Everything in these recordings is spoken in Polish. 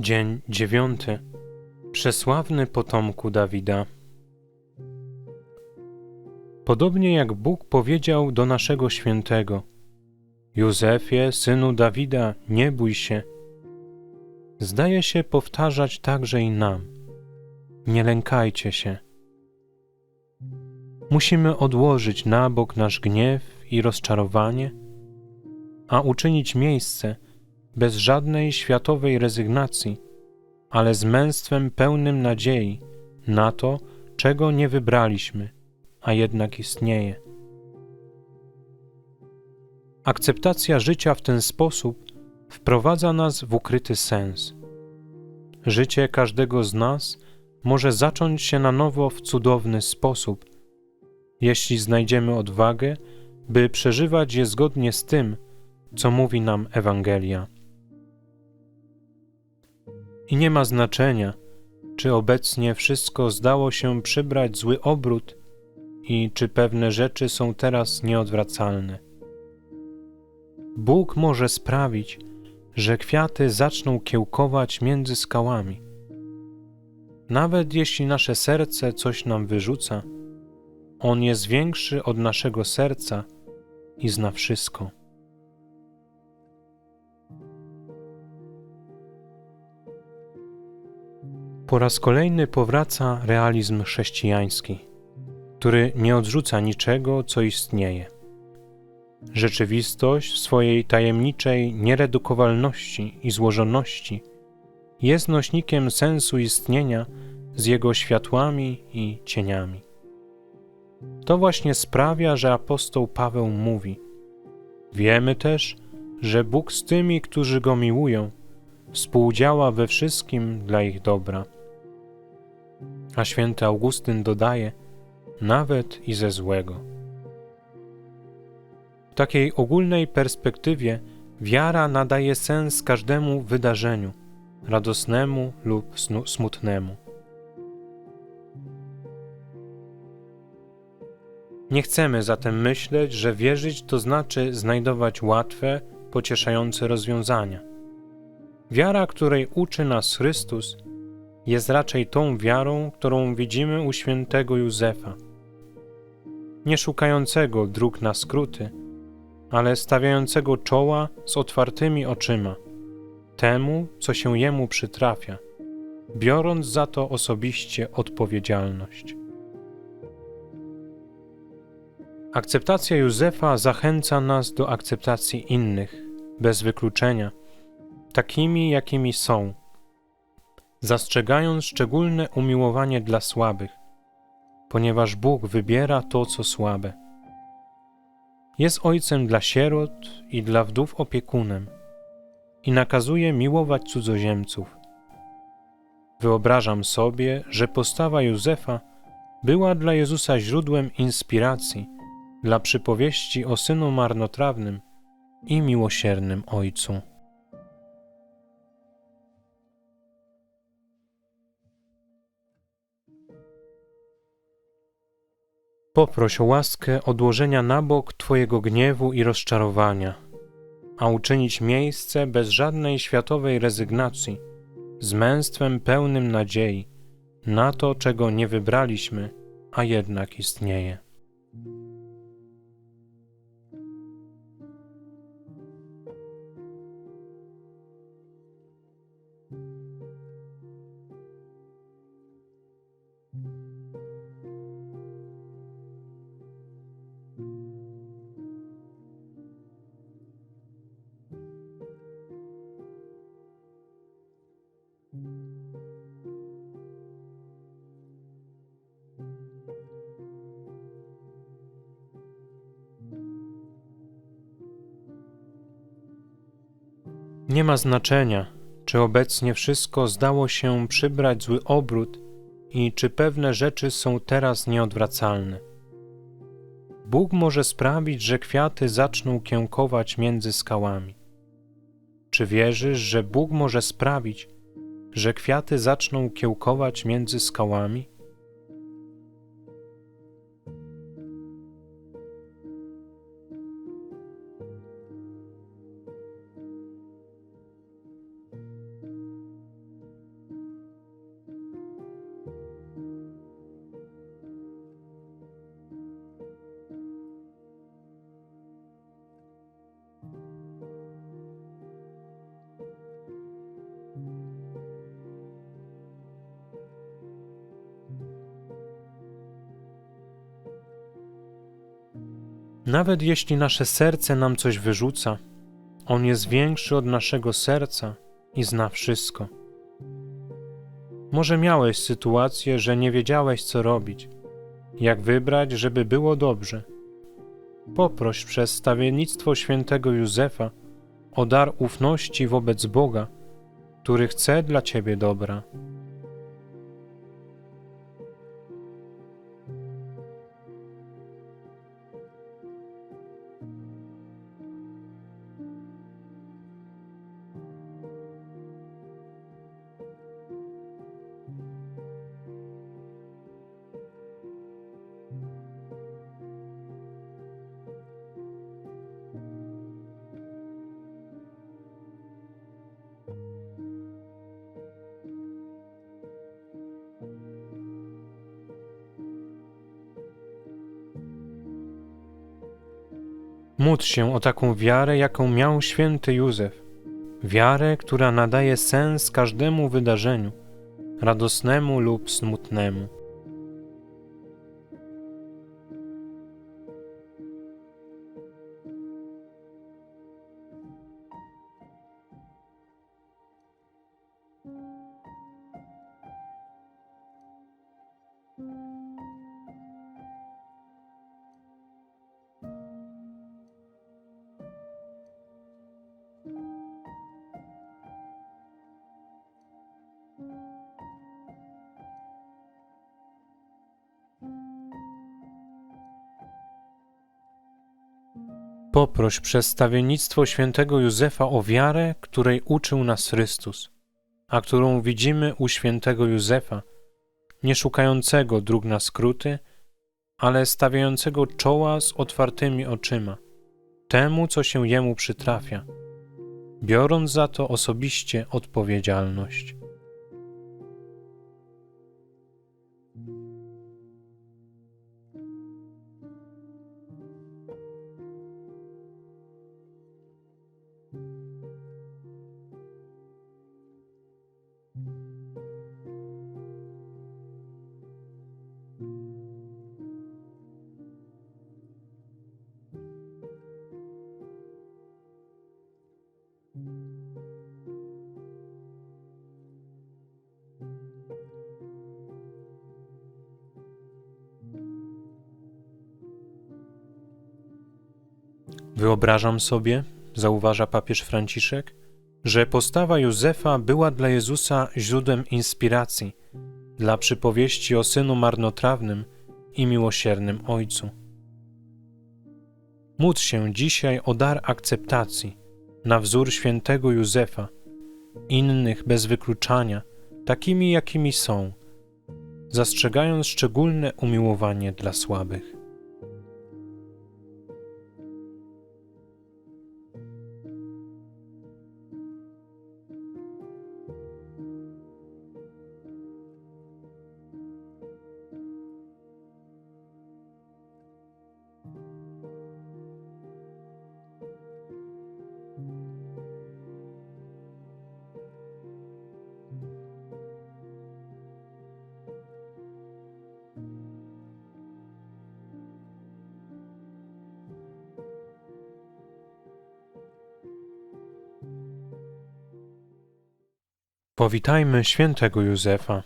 Dzień dziewiąty. Przesławny potomku Dawida. Podobnie jak Bóg powiedział do naszego świętego: Józefie, synu Dawida, nie bój się. Zdaje się powtarzać także i nam: Nie lękajcie się. Musimy odłożyć na bok nasz gniew i rozczarowanie, a uczynić miejsce bez żadnej światowej rezygnacji, ale z męstwem pełnym nadziei na to, czego nie wybraliśmy, a jednak istnieje. Akceptacja życia w ten sposób wprowadza nas w ukryty sens. Życie każdego z nas może zacząć się na nowo w cudowny sposób, jeśli znajdziemy odwagę, by przeżywać je zgodnie z tym, co mówi nam Ewangelia. I nie ma znaczenia, czy obecnie wszystko zdało się przybrać zły obrót i czy pewne rzeczy są teraz nieodwracalne. Bóg może sprawić, że kwiaty zaczną kiełkować między skałami. Nawet jeśli nasze serce coś nam wyrzuca, On jest większy od naszego serca i zna wszystko. Po raz kolejny powraca realizm chrześcijański, który nie odrzuca niczego, co istnieje. Rzeczywistość w swojej tajemniczej nieredukowalności i złożoności jest nośnikiem sensu istnienia z jego światłami i cieniami. To właśnie sprawia, że apostoł Paweł mówi: Wiemy też, że Bóg z tymi, którzy go miłują, współdziała we wszystkim dla ich dobra. A święty Augustyn dodaje, nawet i ze złego. W takiej ogólnej perspektywie wiara nadaje sens każdemu wydarzeniu, radosnemu lub smutnemu. Nie chcemy zatem myśleć, że wierzyć to znaczy znajdować łatwe, pocieszające rozwiązania. Wiara, której uczy nas Chrystus, jest raczej tą wiarą, którą widzimy u świętego Józefa. Nie szukającego dróg na skróty, ale stawiającego czoła z otwartymi oczyma temu, co się jemu przytrafia, biorąc za to osobiście odpowiedzialność. Akceptacja Józefa zachęca nas do akceptacji innych, bez wykluczenia, takimi jakimi są zastrzegając szczególne umiłowanie dla słabych, ponieważ Bóg wybiera to, co słabe. Jest ojcem dla sierot i dla wdów opiekunem i nakazuje miłować cudzoziemców. Wyobrażam sobie, że postawa Józefa była dla Jezusa źródłem inspiracji dla przypowieści o synu marnotrawnym i miłosiernym ojcu. Poproś o łaskę odłożenia na bok Twojego gniewu i rozczarowania, a uczynić miejsce bez żadnej światowej rezygnacji, z męstwem pełnym nadziei, na to, czego nie wybraliśmy, a jednak istnieje. Nie ma znaczenia, czy obecnie wszystko zdało się przybrać zły obrót i czy pewne rzeczy są teraz nieodwracalne. Bóg może sprawić, że kwiaty zaczną kiełkować między skałami. Czy wierzysz, że Bóg może sprawić, że kwiaty zaczną kiełkować między skałami? Nawet jeśli nasze serce nam coś wyrzuca, On jest większy od naszego serca i zna wszystko. Może miałeś sytuację, że nie wiedziałeś, co robić, jak wybrać, żeby było dobrze. Poproś przez stawiennictwo świętego Józefa o dar ufności wobec Boga, który chce dla ciebie dobra. Módl się o taką wiarę, jaką miał święty Józef. Wiarę, która nadaje sens każdemu wydarzeniu, radosnemu lub smutnemu. Poproś przez stawiennictwo świętego Józefa o wiarę, której uczył nas Chrystus, a którą widzimy u świętego Józefa, nie szukającego dróg na skróty, ale stawiającego czoła z otwartymi oczyma, temu, co się jemu przytrafia, biorąc za to osobiście odpowiedzialność. Wyobrażam sobie, zauważa papież Franciszek, że postawa Józefa była dla Jezusa źródłem inspiracji dla przypowieści o synu marnotrawnym i miłosiernym ojcu. Módl się dzisiaj o dar akceptacji na wzór świętego Józefa, innych bez wykluczania, takimi jakimi są, zastrzegając szczególne umiłowanie dla słabych. Powitajmy świętego Józefa.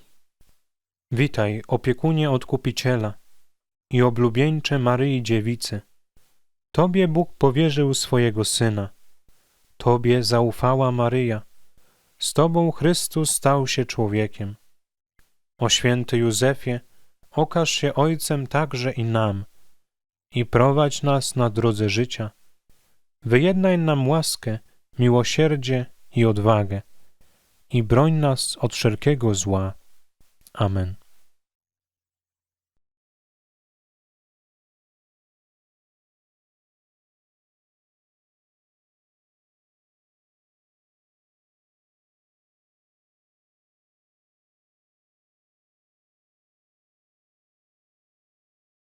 Witaj, opiekunie Odkupiciela i oblubieńcze Maryi Dziewicy. Tobie Bóg powierzył swojego Syna. Tobie zaufała Maryja. Z Tobą Chrystus stał się człowiekiem. O święty Józefie, okaż się Ojcem także i nam i prowadź nas na drodze życia. Wyjednaj nam łaskę, miłosierdzie i odwagę i broń nas od wszelkiego zła. Amen.